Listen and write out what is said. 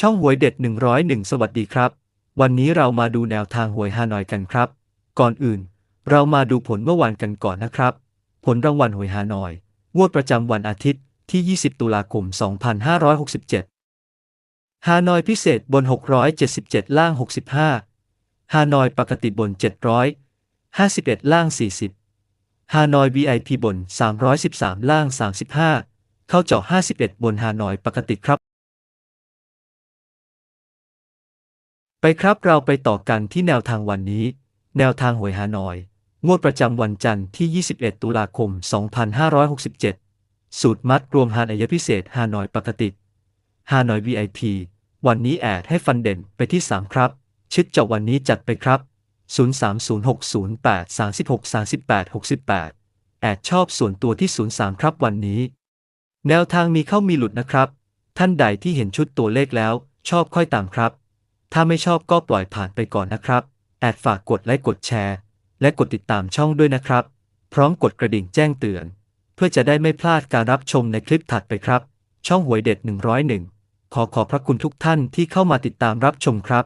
ช่องหวยเด็ด 101 สวัสดีครับ วันนี้เรามาดูแนวทางหวยฮานอยกันครับ ก่อนอื่น เรามาดูผลเมื่อวานกันก่อนนะครับ ผลรางวัลหวยฮานอยงวดประจำวันอาทิตย์ที่ 20 ตุลาคม 2567 ฮานอยพิเศษบน 677 ล่าง 65 ฮานอยปกติบน 751 ล่าง 40 ฮานอย VIP บน 313 ล่าง 35 เข้าเจาะ51 บนฮานอยปกติครับ ไปครับเราไปต่อกันที่แนวทางวันนี้ แนวทางหวยฮานอย งวดประจำวันจันทร์ที่ 21 ตุลาคม 2567 สูตรมัดรวมฮานอยพิเศษฮานอยปกติฮานอย VIP วันนี้แอดให้ฟันเด่นไปที่ 3 ครับ ชิดเจาวันนี้จัดไปครับ 030608 36 38 68 แอดชอบส่วนตัวที่ 03 ครับวันนี้ แนวทางมีเข้ามีหลุดนะครับ ท่านใดที่เห็นชุดตัวเลขแล้ว ชอบค่อยตามครับ ถ้าไม่ชอบก็ปล่อยผ่านไปก่อนนะครับแอดฝากกดไลค์กดแชร์ และกดติดตามช่องด้วยนะครับ พร้อมกดกระดิ่งแจ้งเตือน เพื่อจะได้ไม่พลาดการรับชมในคลิปถัดไปครับ ช่องหวยเด็ด 101 ขอขอบพระคุณทุกท่านที่เข้ามาติดตามรับชมครับ